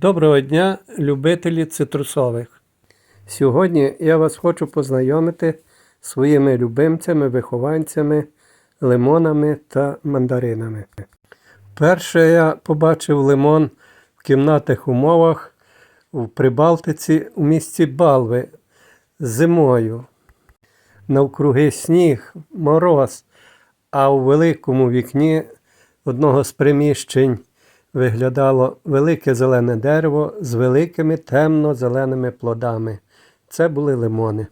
Доброго дня, любителі цитрусових. Сьогодні я вас хочу познайомити з своїми любимцями, вихованцями, лимонами та мандаринами. Перше я побачив лимон в кімнатних умовах в Прибалтиці у місті Балви зимою. Навкруги сніг, мороз, а у великому вікні одного з приміщень виглядало велике зелене дерево з великими темно-зеленими плодами. Це були лимони.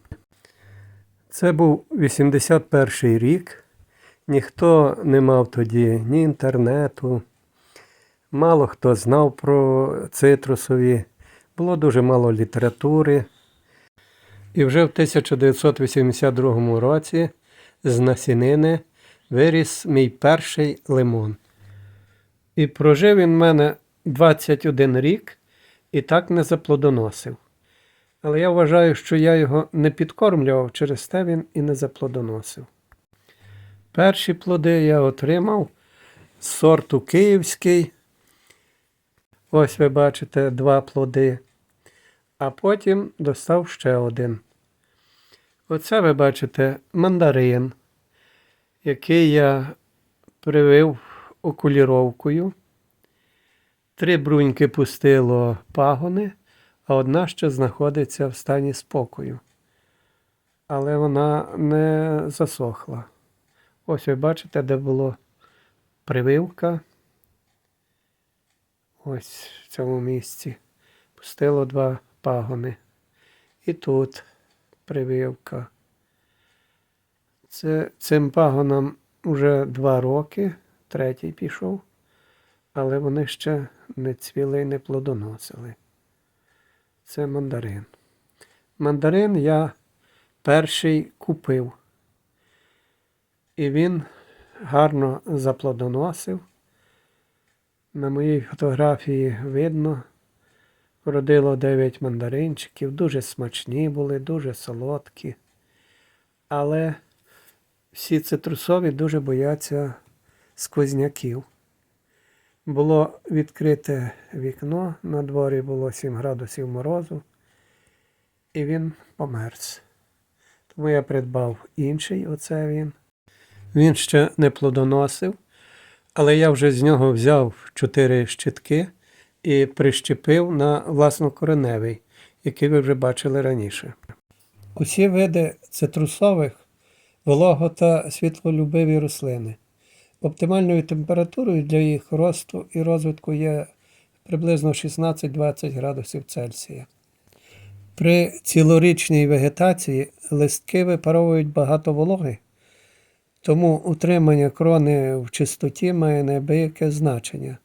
Це був 81 рік. Ніхто не мав тоді ні інтернету, мало хто знав про цитрусові, було дуже мало літератури. І вже в 1982 році з насінини виріс мій перший лимон. І прожив він мене 21 рік і так не заплодоносив. Але я вважаю, що я його не підкормлював, через те він і не заплодоносив. Перші плоди я отримав з сорту київський. Ось ви бачите два плоди. А потім достав ще один. Оце ви бачите мандарин, який я привив окуліровкою. Три бруньки пустило пагони, а одна ще знаходиться в стані спокою. Але вона не засохла. Ось ви бачите, де була прививка. Ось в цьому місці. Пустило два пагони. І тут прививка. Це, цим пагонам вже два роки, третій пішов, але вони ще не цвіли і не плодоносили. Це мандарин. Мандарин я перший купив. І він гарно заплодоносив. На моїй фотографії видно, родило 9 мандаринчиків, дуже смачні були, дуже солодкі. Але всі цитрусові дуже бояться сквозняків. Було відкрите вікно, на дворі було 7 градусів морозу, і він померз. Тому я придбав інший, оце він. Він ще не плодоносив, але я вже з нього взяв чотири щитки і прищепив на власнокореневий, який ви вже бачили раніше. Усі види цитрусових волого та світлолюбиві рослини. Оптимальною температурою для їх росту і розвитку є приблизно 16-20 градусів Цельсія. При цілорічній вегетації листки випаровують багато вологи, тому утримання крони в чистоті має неабияке значення.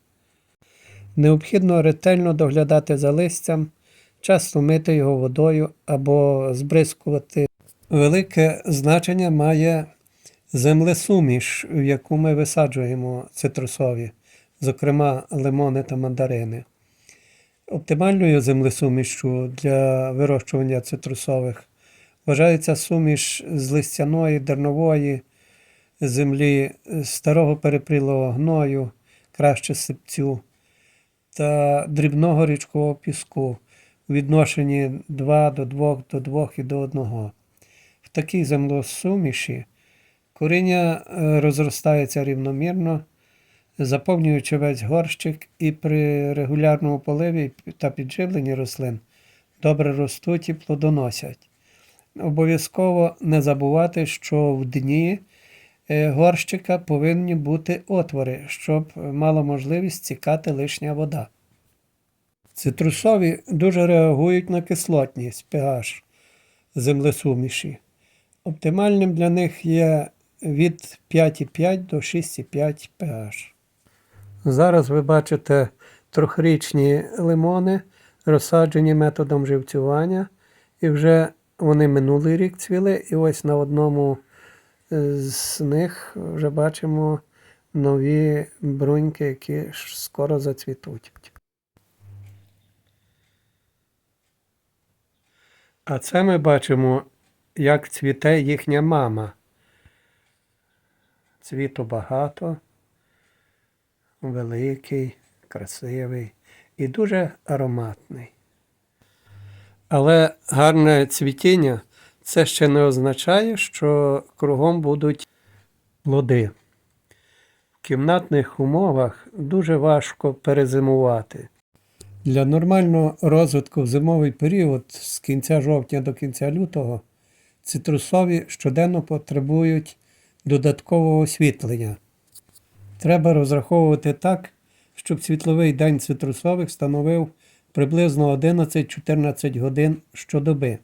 Необхідно ретельно доглядати за листям, часто мити його водою або збризкувати. Велике значення має землесуміш, в яку ми висаджуємо цитрусові, зокрема лимони та мандарини. Оптимальною землесумішчю для вирощування цитрусових вважається суміш з листяної, дернової землі, старого перепрілого гною, краще сипцю та дрібного річкового піску у відношенні 2 до 2 до 2 і до 1. В такій землесуміші коріння е, розростається рівномірно, заповнюючи весь горщик і при регулярному поливі та підживленні рослин добре ростуть і плодоносять. Обов'язково не забувати, що в дні е, горщика повинні бути отвори, щоб мала можливість стікати лишня вода. Цитрусові дуже реагують на кислотність pH землесуміші. Оптимальним для них є від 5,5 до 6,5 pH. Зараз ви бачите трьохрічні лимони, розсаджені методом живцювання, і вже вони минулий рік цвіли, і ось на одному з них вже бачимо нові бруньки, які скоро зацвітуть. А це ми бачимо, як цвіте їхня мама. Цвіту багато, великий, красивий. і дуже ароматний. Але гарне цвітіння це ще не означає, що кругом будуть плоди. В кімнатних умовах дуже важко перезимувати. Для нормального розвитку в зимовий період з кінця жовтня до кінця лютого цитрусові щоденно потребують додаткового освітлення. Треба розраховувати так, щоб світловий день цитрусових становив приблизно 11-14 годин щодоби.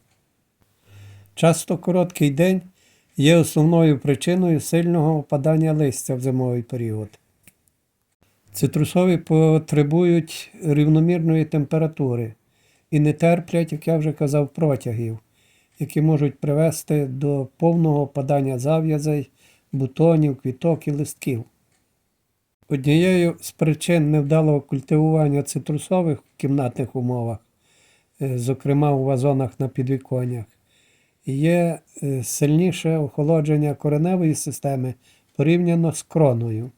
Часто короткий день є основною причиною сильного опадання листя в зимовий період. Цитрусові потребують рівномірної температури і не терплять, як я вже казав, протягів, які можуть привести до повного опадання зав'язей, бутонів, квіток і листків. Однією з причин невдалого культивування цитрусових в кімнатних умовах, е, зокрема у вазонах на підвіконнях, є е, сильніше охолодження кореневої системи порівняно з кроною.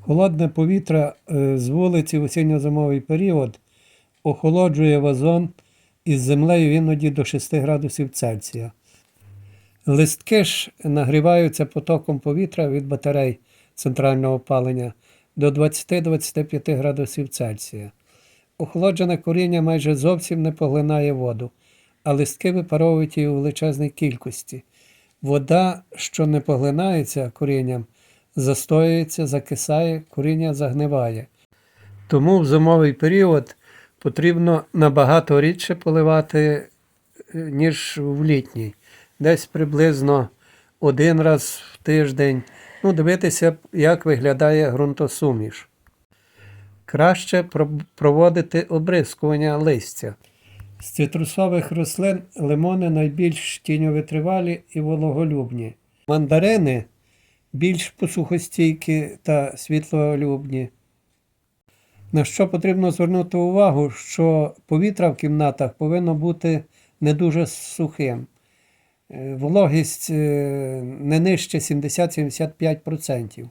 Холодне повітря е, з вулиці в осінньо-зимовий період охолоджує вазон із землею іноді до 6 градусів Цельсія. Листки ж нагріваються потоком повітря від батарей центрального опалення до 20-25 градусів Цельсія. Охолоджене коріння майже зовсім не поглинає воду, а листки випаровують її у величезній кількості. Вода, що не поглинається корінням, застоюється, закисає, коріння загниває. Тому в зимовий період потрібно набагато рідше поливати, е, ніж в літній. Десь приблизно один раз в тиждень. Ну, дивитися, як виглядає ґрунтосуміш. Краще проводити обрискування листя. З цитрусових рослин лимони найбільш тіньовитривалі і вологолюбні. Мандарини більш посухостійкі та світлолюбні. На що потрібно звернути увагу, що повітря в кімнатах повинно бути не дуже сухим. Е, Вологість е, не нижче 70-75%.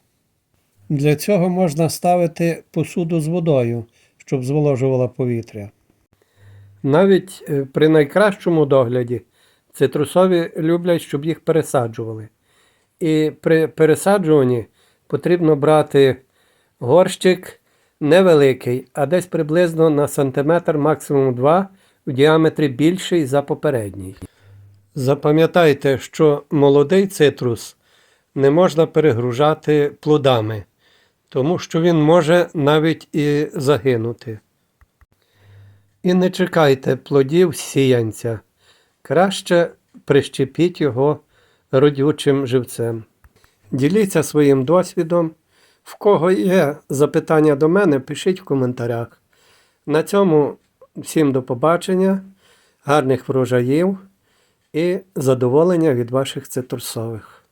Для цього можна ставити посуду з водою, щоб зволожувала повітря. Навіть е, при найкращому догляді цитрусові люблять, щоб їх пересаджували. І при пересаджуванні потрібно брати горщик невеликий, а десь приблизно на сантиметр, максимум 2, в діаметрі більший за попередній. Запам'ятайте, що молодий цитрус не можна перегружати плодами, тому що він може навіть і загинути. І не чекайте плодів сіянця. Краще прищепіть його родючим живцем. Діліться своїм досвідом. В кого є запитання до мене, пишіть в коментарях. На цьому всім до побачення, гарних врожаїв і задоволення від ваших цитрусових.